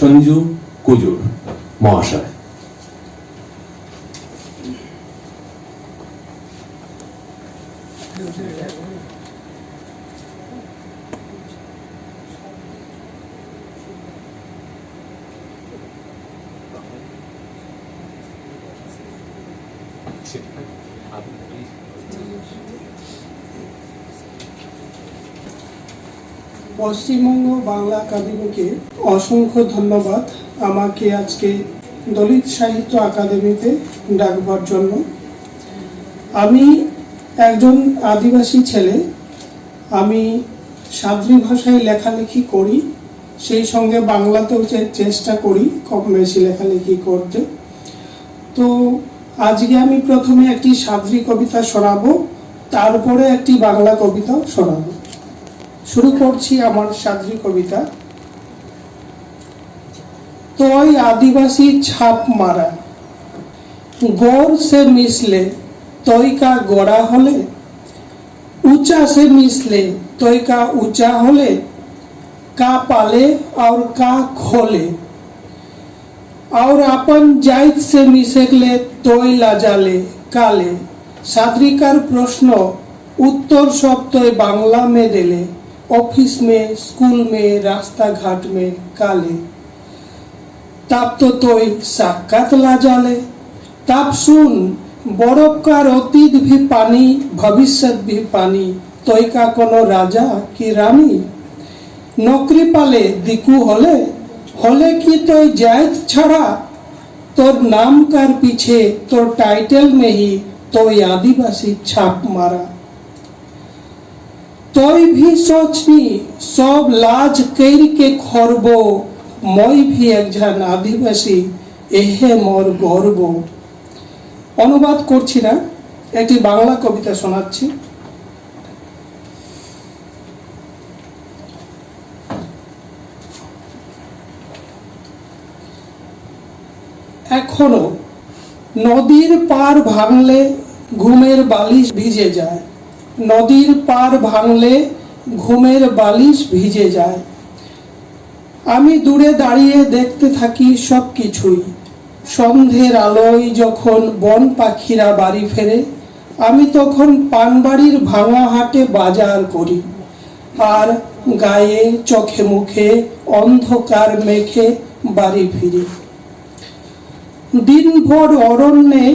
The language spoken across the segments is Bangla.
সঞ্জু কুজুর মহাশয়। পশ্চিমবঙ্গ বাংলা একাডেমিকে অসংখ্য ধন্যবাদ আমাকে আজকে দলিত সাহিত্য একাডেমিতে ডাকবার জন্য। আমি একজন আদিবাসী ছেলে, আমি সাদ্রি ভাষায় লেখালেখি করি, সেই সঙ্গে বাংলাতেও চেষ্টা করি কম বেশি লেখালেখি করতে। তো আজকে আমি প্রথমে একটি সাদ্রি কবিতা শোনাবো, তারপরে একটি বাংলা কবিতা শোনাবো। শুরু করছি আমার সাদ্রি কবিতা তোই আদিবাসী ছাপ মারা গড় সে মিশলে তৈ কা গড়া হলে ऊंचा से मिसले तोय का ऊंचा होले का पाले और का खोले और अपन जाइत से मिसेकले तोय लाजाले काले সাদরিকার প্রশ্ন উত্তর সব তোই বাংলা মে দিলে অফিস মে স্কুল মে রাস্তাঘাট মে কালে তাপ তো তোই সাক্ষাৎ লাজালে তাপ सुन बरफ का अतीत भी पानी भविष्य भी पानी तोय का कोनो राजा की रानी নকরি পালে দিকু হলে হলে কি তোই জায়দ ছাড়া তোর নাম কার পিছে তোর টাইটেল মেহি তোই আদিবাসী ছাপ মারা তোই ভি সোচনি সব লাজ কৈর কে খরব, মই ভি একজন আদিবাসী, এহে মোর গর্ব। অনুবাদ করছি না, একটি বাংলা কবিতা শোনাচ্ছি। এখনও নদীর পার ভাঙলে ঘুমের বালিশ ভিজে যায়। নদীর পার ভাঙলে ঘুমের বালিশ ভিজে যায়। আমি দূরে দাঁড়িয়ে দেখতে থাকি সব কিছুই সন্ধ্যের আলোয় যখন বন পাখিরা বাড়ি ফেরে, আমি তখন পানবাড়ির ভাঙা হাটে বাজার করি আর গায়ে চোখে মুখে অন্ধকার মেখে বাড়ি ফিরি। দিনভর অরণ্যে,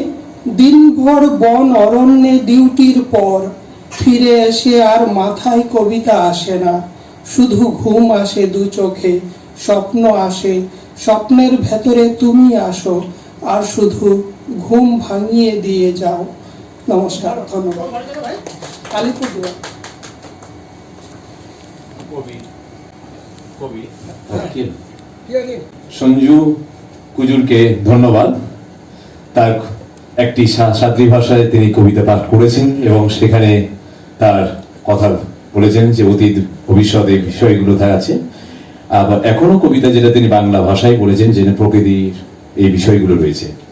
দিনভর বন অরণ্যে ডিউটির পর ফিরে এসে আর মাথায় কবিতা আসে না। শুধু ঘুম আসে দু চোখে স্বপ্ন আসে স্বপ্নের ভেতরে তুমি আসো আর শুধু ঘুম ভাঙিয়ে দিয়ে যাও। নমস্কার ধন্যবাদ। আলিপুরদুয়ার কবি কবি। সঞ্জু কুজুরকে ধন্যবাদ। তার একটি সাদ্রি ভাষায় তিনি কবিতা পাঠ করেছেন এবং সেখানে তার কথা বলেছেন যে অতীত, ভবিষ্যৎ এই বিষয়গুলো তার আছে। আবার এখনও কবিতা যেটা তিনি বাংলা ভাষায় বলেছেন যে প্রকৃতির এই বিষয়গুলো রয়েছে।